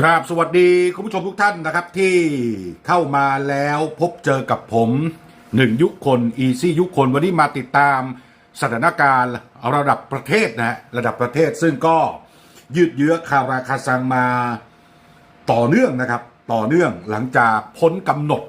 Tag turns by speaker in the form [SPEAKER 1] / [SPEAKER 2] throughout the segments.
[SPEAKER 1] ครับสวัสดีคุณผู้ชมทุกท่านนะครับที่เข้ามาแล้วพบเจอกับผมหนึ่งยุคคนอีซี่ยุคคนวันนี้มาติดตามสถานการณ์ระดับประเทศนะฮะระดับประเทศซึ่งก็ยืดเยื้อคาราคาซังมาต่อเนื่องนะครับ ต่อเนื่องหลังจากพ้นกำหนด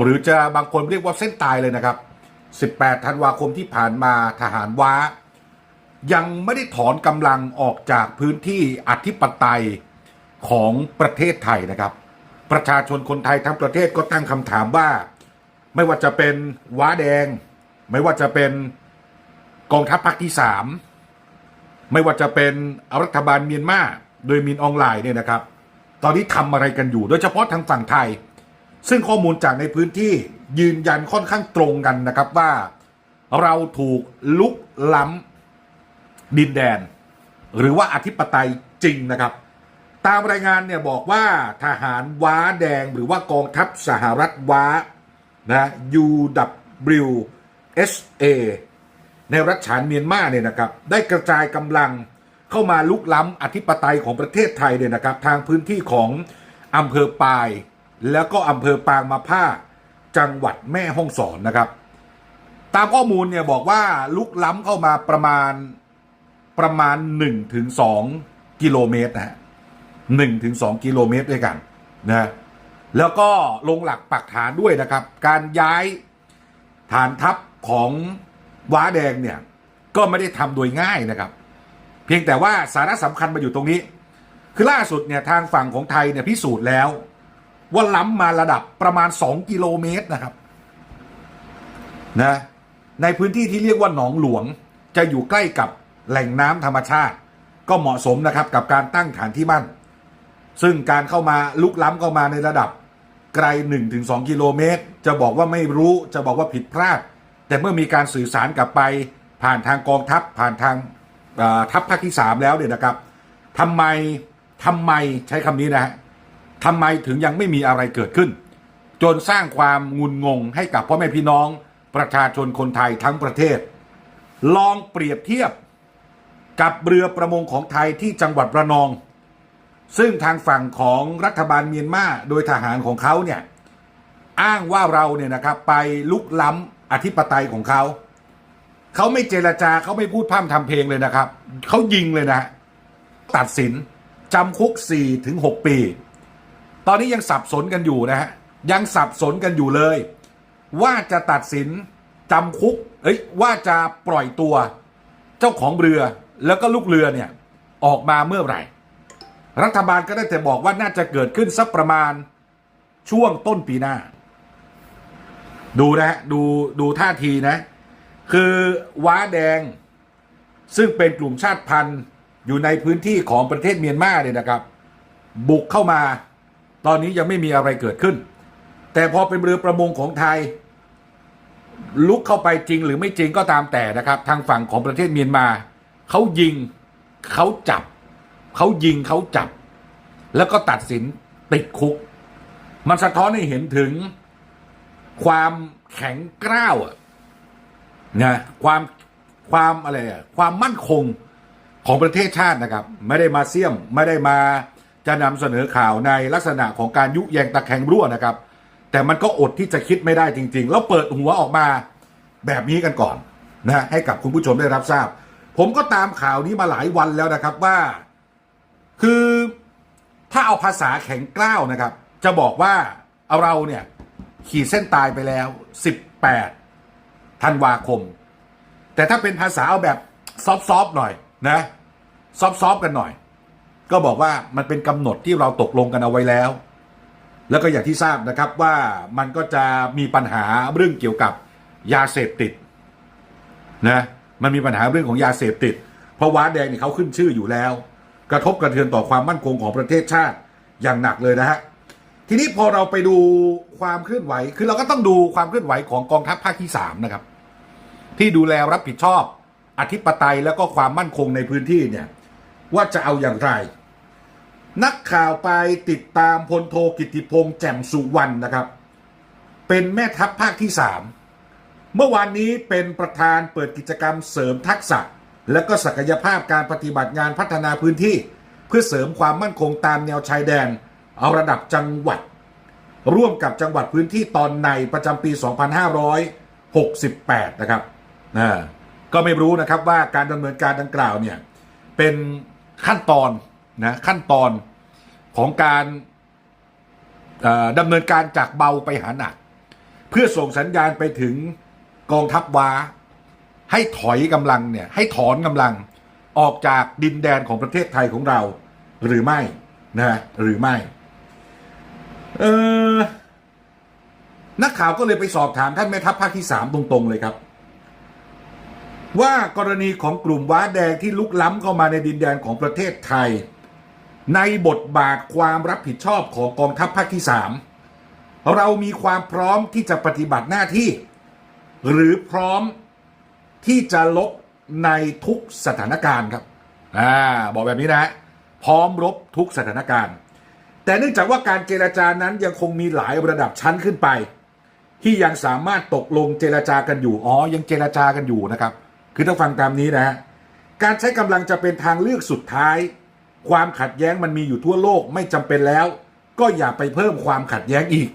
[SPEAKER 1] หรือจะบางคนเรียกว่าเส้นตายเลยนะครับ 18 ธันวาคมที่ผ่านมาทหารว้า ยังไม่ได้ถอนกำลังออกจากพื้นที่อธิปไตย ของประเทศไทยนะครับ ประชาชนคนไทยทั้งประเทศก็ตั้งคำถามว่า ไม่ว่าจะเป็นว้าแดง ไม่ว่าจะเป็นกองทัพภาคที่สามไม่ว่าจะเป็นรัฐบาลเมียนมาโดยมินออนไลน์เนี่ยนะครับ ตอนนี้ทำอะไรกันอยู่ โดยเฉพาะทางฝั่งไทย ซึ่งข้อมูลจากในพื้นที่ยืนยันค่อนข้างตรงกันนะครับว่า เราถูกลุกล้ำดินแดน หรือว่าอธิปไตยจริงนะครับ ตามรายงานเนี่ยบอกว่าทหารว้าแดงหรือว่ากองทัพสหรัฐว้านะ UWSA ในรัฐฉานเมียนมาเนี่ยนะครับ ได้กระจายกำลังเข้ามาลุกล้ำอธิปไตยของประเทศไทยเนี่ยนะครับ ทางพื้นที่ของอำเภอปาย แล้วก็อำเภอปางมาผ้าจังหวัดแม่ฮ่องสอนนะครับ ตามข้อมูลเนี่ยบอกว่าลุกล้ำเข้ามาประมาณประมาณ1ถึง2กิโลเมตรนะฮะ 1ถึง2กิโลเมตรด้วยกันนะแล้วก็ลงหลักปักฐานด้วยนะครับ การย้ายฐานทัพของว้าแดงเนี่ย ก็ไม่ได้ทำโดยง่ายนะครับ เพียงแต่ว่าสาระสำคัญมาอยู่ตรงนี้ คือล่าสุดเนี่ยทางฝั่งของไทยเนี่ยพิสูจน์แล้ว ว่าล้ำมาระดับประมาณ 2 กิโลเมตรนะครับนะในพื้นที่ที่เรียกว่าหนองหลวงจะอยู่ใกล้กับแหล่งน้ำธรรมชาติ ก็เหมาะสมนะครับกับการตั้งฐานที่มั่น ซึ่งการเข้ามาลุกล้ำเข้ามาในระดับไกล 1-2 กิโลเมตร จะบอกว่าไม่รู้จะบอกว่าผิดพลาด แต่เมื่อมีการสื่อสารกลับไปผ่านทางกองทัพผ่านทางทัพภาคที่ 3 แล้วเนี่ยนะครับทำไมทำไมใช้คำนี้นะฮะทำไมถึงยังไม่มีอะไรเกิดขึ้น จนสร้างความงุนงงให้กับพ่อแม่พี่น้องประชาชนคนไทยทั้งประเทศ ลองเปรียบเทียบกับเรือประมงของไทยที่จังหวัดระนอง ซึ่งทางฝั่งของรัฐบาลเมียนมาโดยทหารของเขาเนี่ยอ้างว่าเราเนี่ยนะครับไปลุกล้ำอธิปไตยของเขาเขาไม่เจรจาเขาไม่พูดพร่ำทำเพลงเลยนะครับเขายิงเลยนะ ตัดสินจำคุก4ถึง6ปี ตอนนี้ยังสับสนกันอยู่นะฮะยังสับสนกันอยู่เลย ว่าจะตัดสินจำคุกเอ้ยว่าจะปล่อยตัวเจ้าของเรือแล้วก็ลูกเรือเนี่ยออกมาเมื่อไหร่ รัฐบาลก็ได้แต่บอกว่าน่าจะเกิดขึ้นสักประมาณช่วงต้นปีหน้า ดูนะฮะดูดูท่าทีนะ คือว้าแดง ซึ่งเป็นกลุ่มชาติพันธุ์ อยู่ในพื้นที่ของประเทศเมียนมาเนี่ยนะครับ บุกเข้ามา ตอนนี้ยังไม่มีอะไรเกิดขึ้น แต่พอเป็นเรือประมงของไทย ลุกเข้าไปจริงหรือไม่จริงก็ตามแต่นะครับ ทางฝั่งของประเทศเมียนมาเขายิงเขาจับ เขายิงเขาจับ แล้วก็ตัดสินติดคุก มันสะท้อนให้เห็นถึงความแข็งกร้าวนะความความอะไรอะความมั่นคงของประเทศชาตินะครับ ไม่ได้มาเสี่ยมไม่ได้มาจะนำเสนอข่าวในลักษณะของการยุแยงตะแคงรั่วนะครับ แต่มันก็อดที่จะคิดไม่ได้จริง ๆ แล้วเปิดหัวออกมาแบบนี้กันก่อนนะให้กับคุณผู้ชมได้รับทราบ ผมก็ตามข่าวนี้มาหลายวันแล้วนะครับว่า คือถ้าเอาภาษาแข็งกล้าวนะครับ จะบอกว่าเอาเราเนี่ยขีดเส้นตายไปแล้ว 18ธันวาคม แต่ถ้าเป็นภาษาเอาแบบซอฟๆหน่อยนะซอฟๆกันหน่อย ก็บอกว่ามันเป็นกำหนดที่เราตกลงกันเอาไว้แล้ว แล้วก็อย่างที่ทราบนะครับว่ามันก็จะมีปัญหาเรื่องเกี่ยวกับยาเสพติดนะมันมีปัญหาเรื่องของยาเสพติด เพราะว้าแดงนี่เขาขึ้นชื่ออยู่แล้ว กระทบกระเทือนต่อความมั่นคงของประเทศชาติอย่างหนักเลยนะฮะทีนี้พอเราไปดูความเคลื่อนไหว คือเราก็ต้องดูความเคลื่อนไหวของกองทัพภาคที่สามนะครับ ที่ดูแลรับผิดชอบ อธิปไตยแล้วก็ความมั่นคงในพื้นที่เนี่ย ว่าจะเอาอย่างไร นักข่าวไปติดตามพลโทกิติพงษ์แจ่มสุวรรณนะครับ เป็นแม่ทัพภาคที่สามเมื่อวานนี้เป็นประธานเปิดกิจกรรมเสริมทักษะ และก็ศักยภาพการปฏิบัติงานพัฒนาพื้นที่ เพื่อเสริมความมั่นคงตามแนวชายแดน เอาระดับจังหวัด ร่วมกับจังหวัดพื้นที่ตอนในประจำปี 2568 นะครับอ่าก็ไม่รู้นะครับว่าการดำเนินการดังกล่าวเนี่ยเป็นขั้นตอนนะขั้นตอนของการดำเนินการจากเบาไปหาหนัก เพื่อส่งสัญญาณไปถึงกองทัพว้า ให้ถอยกำลังเนี่ยให้ถอนกำลังออกจากดินแดนของประเทศไทยของเรา หรือไม่นะหรือไม่เออนักข่าวก็เลยไปสอบถามท่านแม่ทัพภาคที่สามตรง ๆ เลยครับ ว่ากรณีของกลุ่มว้าแดงที่ลุกล้ำเข้ามาในดินแดนของประเทศไทย ในบทบาทความรับผิดชอบของกองทัพภาคที่สามเรามีความพร้อมที่จะปฏิบัติหน้าที่ หรือพร้อม ที่จะลบในทุกสถานการณ์ครับอ่าบอกแบบนี้นะพร้อมรบทุกสถานการณ์ แต่เนื่องจากว่าการเจรจานั้นยังคงมีหลายระดับชั้นขึ้นไป ที่ยังสามารถตกลงเจรจากันอยู่อ๋อยังเจรจากันอยู่นะครับ คือต้องฟังตามนี้นะฮะการใช้กำลังจะเป็นทางเลือกสุดท้าย ความขัดแย้งมันมีอยู่ทั่วโลกไม่จำเป็นแล้ว ก็อย่าไปเพิ่มความขัดแย้งอีก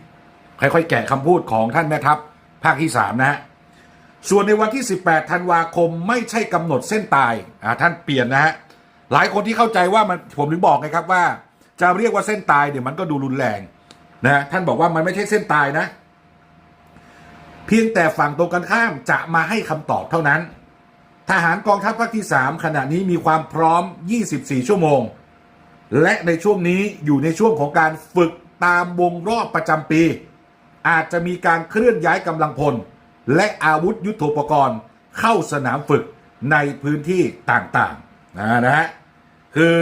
[SPEAKER 1] ค่อยๆแกะคำพูดของท่านแม่ทัพภาคที่3นะฮะ ส่วนในวันที่ 18 ธันวาคมไม่ใช่กำหนดเส้นตายอ่าท่านเปลี่ยนนะฮะหลายคนที่เข้าใจว่ามันผมถึงบอกไงครับว่า จะเรียกว่าเส้นตายเนี่ยมันก็ดูรุนแรงนะท่านบอกว่ามันไม่ใช่เส้นตายนะ เพียงแต่ฝั่งตรงกันข้ามจะมาให้คำตอบเท่านั้น ทหารกองทัพภาคที่ 3 ขณะนี้มีความพร้อม 24 ชั่วโมง และในช่วงนี้อยู่ในช่วงของการฝึกตามวงรอบประจำปี อาจจะมีการเคลื่อนย้ายกำลังพล และอาวุธยุโทโธปกรณ์เข้าสนามฝึกในพื้นที่ต่างๆนะนะฮะคือ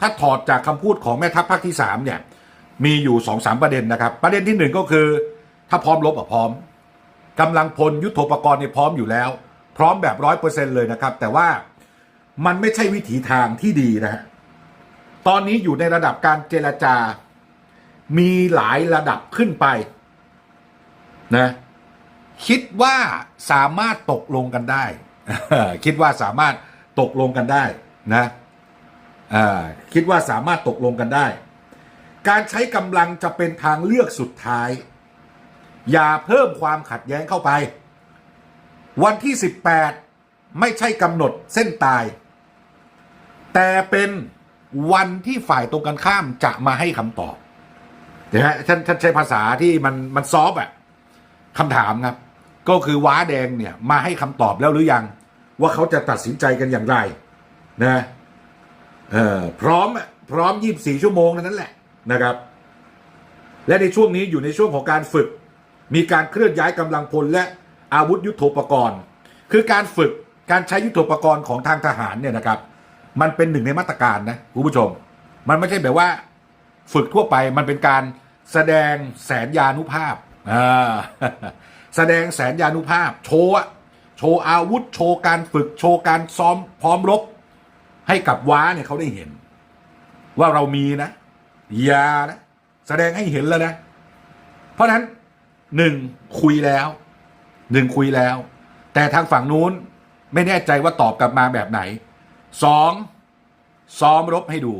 [SPEAKER 1] ถ้าถอดจากคำพูดของแม่ทัพภาคที่3เนี่ยมีอยู่2อสประเด็นนะครับ ประเด็นที่หนึ่งก็คือ ถ้าพร้อมรบอะพร้อมกำลังพลยุทโธปกรณ์เนี่ยพร้อมอยู่แล้ว พร้อมแบบร้อยเปอร์เซ็นเลยนะครับ แต่ว่ามันไม่ใช่วิถีทางที่ดีนะฮะตอนนี้อยู่ในระดับการเจรจา มีหลายระดับขึ้นไปนะ คิดว่าสามารถตกลงกันได้ คิดว่าสามารถตกลงกันได้นะคิดว่าสามารถตกลงกันได้ การใช้กำลังจะเป็นทางเลือกสุดท้าย อย่าเพิ่มความขัดแย้งเข้าไป วันที่ 18 ไม่ใช่กำหนดเส้นตาย แต่เป็นวันที่ฝ่ายตรงกันข้ามจะมาให้คำตอบเดี๋ยวฮะฉันฉันใช้ภาษาที่มันมันซอฟต์อะคำถามครับ ก็คือว้าแดงเนี่ยมาให้คำตอบแล้วหรือยัง ว่าเขาจะตัดสินใจกันอย่างไรนะเออพร้อมพร้อม24ชั่วโมงนั้นแหละนะครับ และในช่วงนี้อยู่ในช่วงของการฝึก มีการเคลื่อนย้ายกำลังพลและอาวุธยุโทโธปกรณ์ คือการฝึกการใช้ยุทโธปกรณ์ของทางทหารเนี่ยนะครับ มันเป็นหนึ่งในมาตรการนะคุณผู้ชม มันไม่ใช่แบบว่าฝึกทั่วไปมันเป็นการแสดงแสนยานุภาพอ่า แสดงแสนยานุภาพ โชว์โชว์อาวุธ โชว์การฝึก โชว์การซ้อมพร้อมรบ ให้กับว้าเนี่ยเขาได้เห็น ว่าเรามีนะ ยานะแสดงให้เห็นแล้วนะ เพราะฉะนั้นหนึ่งคุยแล้วหนึ่งคุยแล้ว แต่ทางฝั่งนู้นไม่แน่ใจว่าตอบกลับมาแบบไหนสองซ้อมรบให้ดู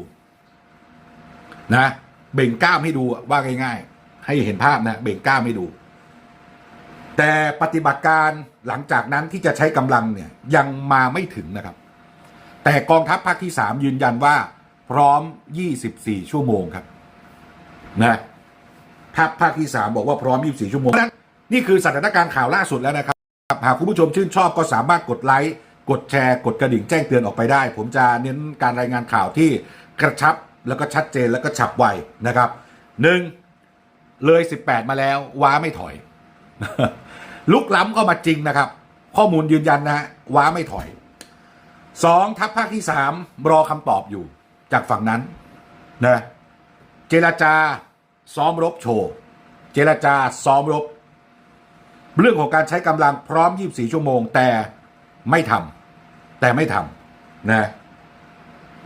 [SPEAKER 1] นะ เบ่งกล้ามให้ดูว่าง่าย ๆ ให้เห็นภาพนะ เบ่งกล้ามให้ดู แต่ปฏิบัติการหลังจากนั้นที่จะใช้กำลังเนี่ยยังมาไม่ถึงนะครับ แต่กองทัพภาคที่ 3 ยืนยันว่า พร้อม 24 ชั่วโมงครับนะภาคภาคที่ 3 บอกว่าพร้อม 24 ชั่วโมงนั้นนี่คือสถานการณ์ข่าวล่าสุดแล้วนะครับ หากคุณผู้ชมชื่นชอบก็สามารถกดไลค์กดแชร์กดกระดิ่งแจ้งเตือนออกไปได้ ผมจะเน้นการรายงานข่าวที่กระชับแล้วก็ชัดเจนแล้วก็ฉับไวนะครับหนึ่งเลย 18 มาแล้วว้าไม่ถอย ลุกล้ำเข้ามาจริงนะครับ ข้อมูลยืนยันนะฮะว้าไม่ถอยสองทัพภาคที่สามรอคำตอบอยู่จากฝั่งนั้นนะเจรจาซ้อมรบโชว์ เจรจาซ้อมรบ เรื่องของการใช้กำลังพร้อม 24 ชั่วโมง แต่ไม่ทำแต่ไม่ทำนะ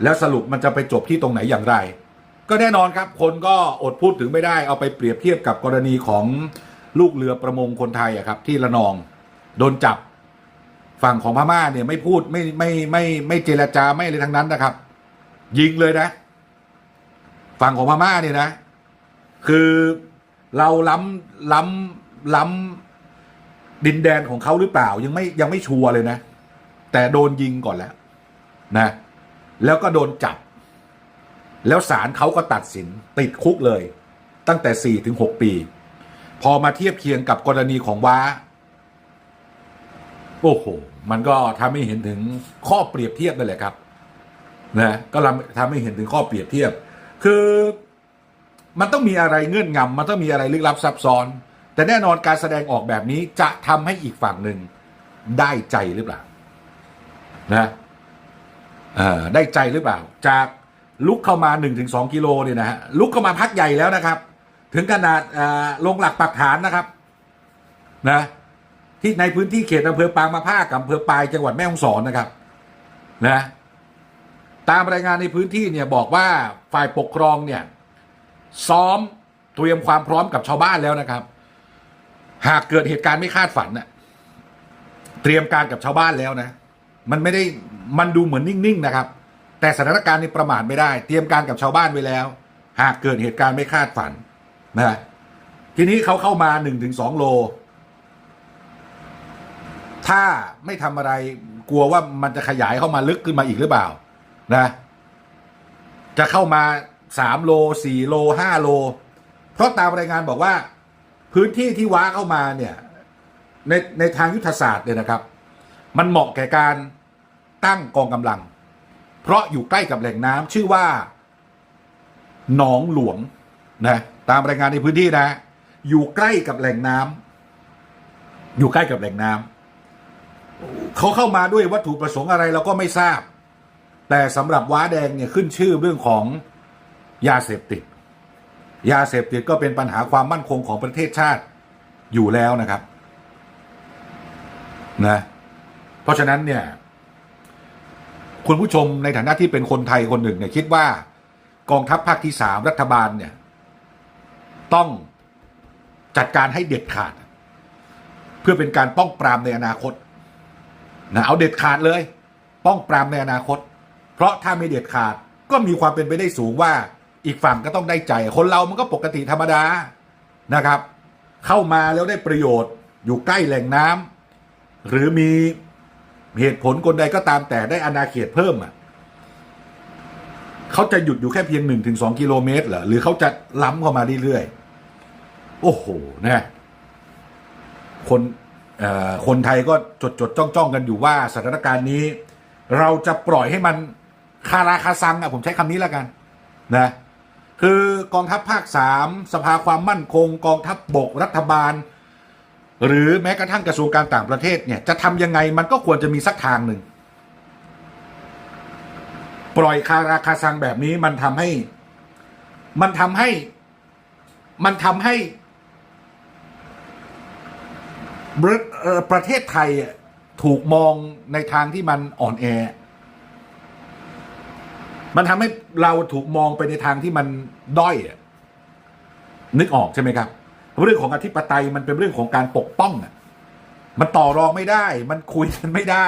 [SPEAKER 1] แล้วสรุปมันจะไปจบที่ตรงไหนอย่างไร ก็แน่นอนครับ คนก็อดพูดถึงไม่ได้เอาไปเปรียบเทียบกับกรณีของ ลูกเรือประมงคนไทยอะครับ ที่ระนองโดนจับฝั่งของพม่าเนี่ยไม่พูดไม่ไม่ไม่ไม่เจรจาไม่อะไรทั้งนั้นนะครับ ยิงเลยนะ ฝั่งของพม่าเนี่ยนะ คือเราล้ำล้ำล้ำดินแดนของเขาหรือเปล่า ยังไม่ยังไม่ชัวร์เลยนะ แต่โดนยิงก่อนแล้วนะ แล้วก็โดนจับ แล้วศาลเขาก็ตัดสินติดคุกเลย ตั้งแต่สี่ถึงหกปี พอมาเทียบเคียงกับกรณีของว้า โอ้โห มันก็ทำให้เห็นถึงข้อเปรียบเทียบนั่นแหละครับนะก็ทำให้เห็นถึงข้อเปรียบเทียบ คือมันต้องมีอะไรเงื่อนงำมันต้องมีอะไรลึกลับซับซ้อน แต่แน่นอนการแสดงออกแบบนี้จะทำให้อีกฝั่งหนึ่งได้ใจหรือเปล่านะเออได้ใจหรือเปล่า จากลุกเข้ามา 1-2กิโลเนี่ยนะฮะลุกเข้ามาพักใหญ่แล้วนะครับ ถึงขนาดลงหลักปักฐานนะครับนะที่ในพื้นที่เขตอำเภอปางมาภากับอำเภอปลายจังหวัดแม่ฮ่องสอนนะครับนะตามรายงานในพื้นที่เนี่ยบอกว่าฝ่ายปกครองเนี่ยซ้อมเตรียมความพร้อมกับชาวบ้านแล้วนะครับ หากเกิดเหตุการณ์ไม่คาดฝันน่ะเตรียมการกับชาวบ้านแล้วนะ มันไม่ได้มันดูเหมือนนิ่งๆนะครับ แต่สถานการณ์นี้ประมาทไม่ได้ เตรียมการกับชาวบ้านไว้แล้ว หากเกิดเหตุการณ์ไม่คาดฝัน นะทีนี้เขาเข้ามาหนึ่งถึงสองโล ถ้าไม่ทำอะไรกลัวว่ามันจะขยายเข้ามาลึกขึ้นมาอีกหรือเปล่า นะ จะเข้ามาสามโลสี่โลห้าโล เพราะตามรายงานบอกว่า พื้นที่ที่ว้าเข้ามาเนี่ย ในในทางยุทธศาสตร์เนี่ยนะครับ มันเหมาะแก่การตั้งกองกำลัง เพราะอยู่ใกล้กับแหล่งน้ำชื่อว่า หนองหลวงนะ ตามรายงานในพื้นที่นะ อยู่ใกล้กับแหล่งน้ำอยู่ใกล้กับแหล่งน้ำเขาเข้ามาด้วยวัตถุประสงค์อะไรเราก็ไม่ทราบ แต่สำหรับว้าแดงเนี่ยขึ้นชื่อเรื่องของยาเสพติด ยาเสพติดก็เป็นปัญหาความมั่นคงของประเทศชาติอยู่แล้วนะครับนะเพราะฉะนั้นเนี่ย คุณผู้ชมในฐานะที่เป็นคนไทยคนหนึ่งเนี่ยคิดว่ากองทัพภาคที่สามรัฐบาลเนี่ย ต้องจัดการให้เด็ดขาด เพื่อเป็นการป้องปรามในอนาคตนะเอาเด็ดขาดเลย ป้องปรามในอนาคต เพราะถ้าไม่เด็ดขาดก็มีความเป็นไปได้สูงว่าอีกฝั่งก็ต้องได้ใจ คนเรามันก็ปกติธรรมดานะครับ เข้ามาแล้วได้ประโยชน์อยู่ใกล้แหล่งน้ำหรือมีเหตุผลคนใดก็ตามแต่ได้อาณาเขตเพิ่มอะเขาจะหยุดอยู่แค่เพียงหนึ่งถึงสองกิโลเมตรเหรอหรือเขาจะล้ำเข้ามาเรื่อยๆ โอ้โหนะคนคนไทยก็จดจดจ้องจ้องกันอยู่ว่าสถานการณ์นี้ เราจะปล่อยให้มันคาราคาซังอะผมใช้คำนี้แล้วกันนะคือกองทัพภาคสามสภาความมั่นคง กองทัพบบกรัฐบาล หรือแม้กระทั่งกระทรวงการต่างประเทศเนี่ยจะทำยังไงมันก็ควรจะมีสักทางหนึ่ง ปล่อยคาราคาซังแบบนี้มันทำให้ มันทำให้มันทำให้ ประเทศไทยถูกมองในทางที่มันอ่อนแอ มันทำให้เราถูกมองไปในทางที่มันด้อยนึกออกใช่ไหมครับ เรื่องของอธิปไตยมันเป็นเรื่องของการปกป้องมันต่อรองไม่ได้ มันคุยกันไม่ได้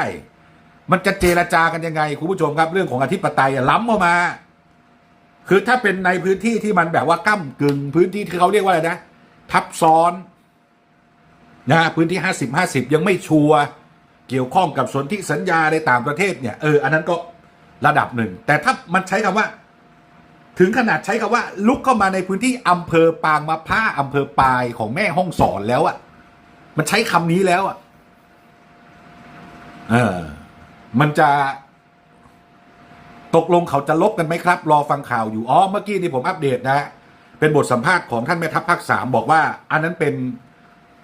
[SPEAKER 1] มันจะเจรจากันยังไงคุณผู้ชมครับ เรื่องของอธิปไตยล้ำเข้ามา คือถ้าเป็นในพื้นที่ที่มันแบบว่าก้ากึ่งพื้นที่ที่เขาเรียกว่าอะไรนะทับซ้อน นะพื้นที่ห้าสิบห้าสิบยังไม่ชัวร์เกี่ยวข้องกับสนธิสัญญาในต่างประเทศเนี่ยเอออันนั้นก็ระดับหนึ่ง แต่ถ้ามันใช้คำว่า ถึงขนาดใช้คำว่า ลุกเข้ามาในพื้นที่อำเภอปางมาผ้าอำเภอปลายของแม่ห้องสอนแล้วอะ่ะ มันใช้คำนี้แล้วอะ่ะเออมันจะตกลงเขาจะลบกันไหมครับ รอฟังข่าวอยู่อ๋อเมื่อกี้นี่ผมอัปเดตนะ เป็นบทสัมภาษณ์ของท่านแม่ทัพภาคสามบอกว่า อันนั้นเป็น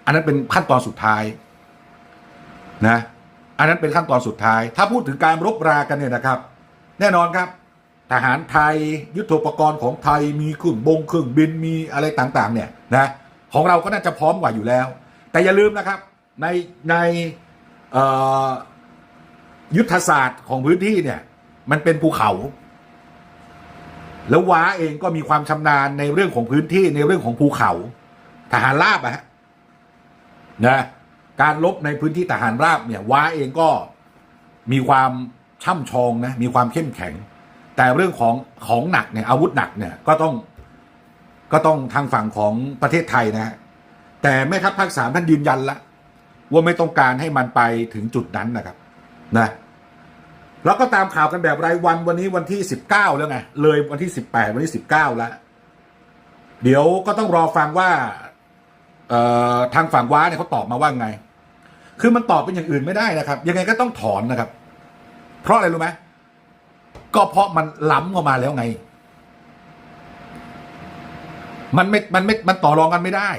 [SPEAKER 1] อันนั้นเป็นขั้นตอนสุดท้ายนะ อันนั้นเป็นขั้นตอนสุดท้าย ถ้าพูดถึงการรบรากันเนี่ยนะครับ แน่นอนครับ ทหารไทยยุทธปกรณ์ของไทยมีเครื่องบงเครื่องบินมีอะไรต่างๆ เนี่ยนะของเราก็น่าจะพร้อมกว่าอยู่แล้ว แต่อย่าลืมนะครับในในยุทธศาสตร์ของพื้นที่เนี่ย มันเป็นภูเขา แล้วว้าเองก็มีความชำนาญในเรื่องของพื้นที่ในเรื่องของภูเขา ทหารราบอะฮะ นะการลบในพื้นที่ทหารราบเนี่ยว้าเองก็มีความช่ำชองนะมีความเข้มแข็ง แต่เรื่องของของหนักเนี่ยอาวุธหนักเนี่ยก็ต้องก็ต้องทางฝั่งของประเทศไทยนะฮะแต่แม่ทัพภาคสามท่านยืนยันละว่าไม่ต้องการให้มันไปถึงจุดนั้นนะครับนะแล้วก็ตามข่าวกันแบบรายวันวันนี้วันที่สิบเก้าแล้วไงเลยวันที่สิบแปดวันที่สิบเก้าแล้วเดี๋ยวก็ต้องรอฟังว่า ทางฝั่งว้าเนี่ยเขาตอบมาว่าไง คือมันตอบเป็นอย่างอื่นไม่ได้นะครับ ยังไงก็ต้องถอนนะครับ เพราะอะไรรู้ไหมก็เพราะมันล้ำเข้ามาแล้วไง มันไม่ มันไม่ มันต่อรองกันไม่ได้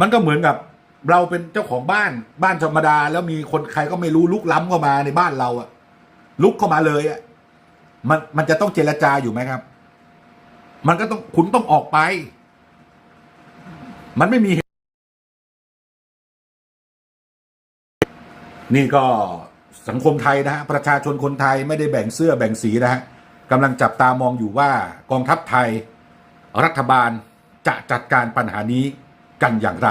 [SPEAKER 1] มันก็เหมือนกับ เราเป็นเจ้าของบ้านบ้านธรรมดา แล้วมีคนใครก็ไม่รู้ลุกล้ำเข้ามาในบ้านเราอะลุกเข้ามาเลยอะมันมันจะต้องเจรจาอยู่ไหมครับ มันก็ต้องคุณต้องออกไป มันไม่มี นี่ก็สังคมไทยนะฮะประชาชนคนไทยไม่ได้แบ่งเสื้อแบ่งสีนะฮะกำลังจับตามองอยู่ว่ากองทัพไทย รัฐบาลจะจัดการปัญหานี้กันอย่างไร